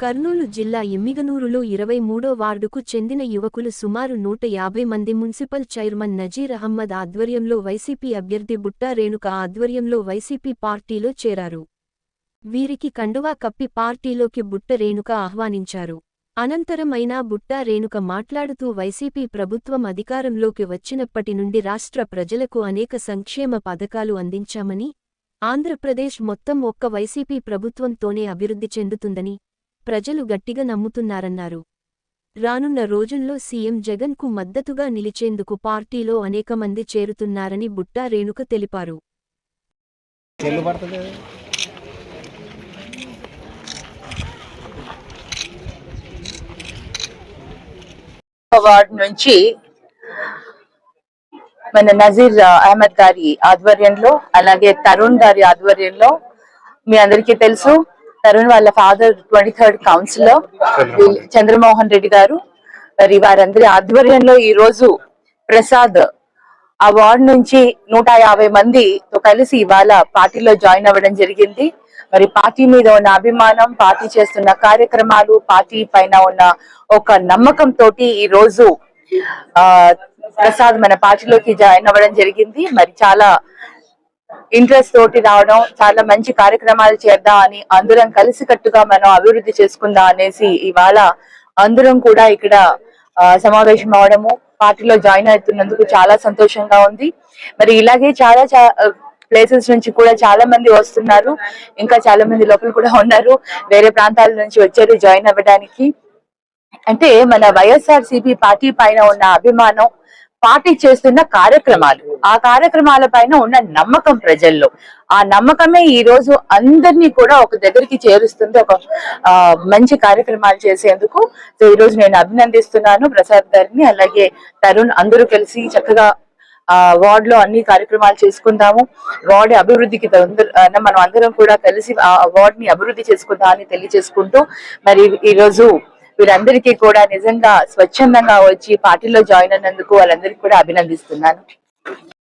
కర్నూలు జిల్లా ఎమ్మిగనూరులో ఇరవై మూడో వార్డుకు చెందిన యువకులు సుమారు నూట యాభై మంది మున్సిపల్ చైర్మన్ నజీర్ అహ్మద్ ఆధ్వర్యంలో వైసీపీ అభ్యర్థి బుట్టా రేణుక ఆధ్వర్యంలో వైసీపీ పార్టీలో చేరారు. వీరికి కండువా కప్పి పార్టీలోకి బుట్ట రేణుక ఆహ్వానించారు. అనంతరం అయినా బుట్టా రేణుక మాట్లాడుతూ వైసీపీ ప్రభుత్వం అధికారంలోకి వచ్చినప్పటి నుండి రాష్ట్ర ప్రజలకు అనేక సంక్షేమ పథకాలు అందించామని ఆంధ్రప్రదేశ్ మొత్తం ఒక్క వైసీపీ ప్రభుత్వంతోనే అభివృద్ధి చెందుతుందని ప్రజలు గట్టిగా నమ్ముతున్నారన్నారు. రానున్న రోజుల్లో సీఎం జగన్కు మద్దతుగా నిలిచేందుకు పార్టీలో అనేక మంది చేరుతున్నారని బుట్టా రేణుక తెలిపారు. వార్డ్ నుంచి మన నజీర్ అహ్మద్ గారి ఆధ్వర్యంలో అలాగే తరుణ్ గారి ఆధ్వర్యంలో మీ అందరికీ తెలుసు. తరుణ్ వాళ్ళ father twenty third councillor Chandramohan Reddy. Garu. మరి వారందరి ఆధ్వర్యంలో ఈ రోజు ప్రసాద్ ఆ వార్డ్ నుంచి నూట యాభై మందితో కలిసి ఇవాళ పార్టీలో జాయిన్ అవ్వడం జరిగింది. మరి పార్టీ మీద ఉన్న అభిమానం పార్టీ చేస్తున్న కార్యక్రమాలు పార్టీ పైన ఉన్న ఒక నమ్మకం తోటి ఈ రోజు ఆ ప్రసాద్ మన పార్టీలోకి జాయిన్ అవ్వడం జరిగింది. మరి చాలా ఇంట్రెస్ట్ తోటి రావడం చాలా మంచి కార్యక్రమాలు చేద్దాం అని అందరం కలిసికట్టుగా మనం అభివృద్ధి చేసుకుందాం అనేసి ఇవాళ అందరం కూడా ఇక్కడ సమావేశం అవడము పార్టీలో జాయిన్ అవుతున్నందుకు చాలా సంతోషంగా ఉంది. మరి ఇలాగే చాలా ప్లేసెస్ నుంచి కూడా చాలా మంది వస్తున్నారు. ఇంకా చాలా మంది లోపల కూడా ఉన్నారు. వేరే ప్రాంతాల నుంచి వచ్చారు జాయిన్ అవ్వడానికి. అంటే మన వైఎస్ఆర్ సిపి పార్టీ పైన ఉన్న అభిమానం పార్టీ చేస్తున్న కార్యక్రమాలు. ఆ కార్యక్రమాల పైన ఉన్న నమ్మకం ప్రజల్లో. ఆ నమ్మకమే ఈ రోజు అందరినీ కూడా ఒక దగ్గరికి చేరుస్తుంది. ఒక మంచి కార్యక్రమాలు చేసేందుకు. సో ఈ రోజు నేను అభినందిస్తున్నాను ప్రసాద్ గారిని. అలాగే తరుణ్ అందరూ కలిసి చక్కగా ఆ వార్డ్లో అన్ని కార్యక్రమాలు చేసుకుందాము. వార్డ్ అభివృద్ధికి మనం అందరం కూడా కలిసి ఆ వార్డ్ని అభివృద్ధి చేసుకుందాం అని తెలియజేసుకుంటూ మరి ఈ రోజు వీరందరికీ కూడా నిజంగా స్వచ్ఛందంగా వచ్చి పార్టీలో జాయిన్ అయినందుకు వాళ్ళందరికీ కూడా అభినందిస్తున్నాను.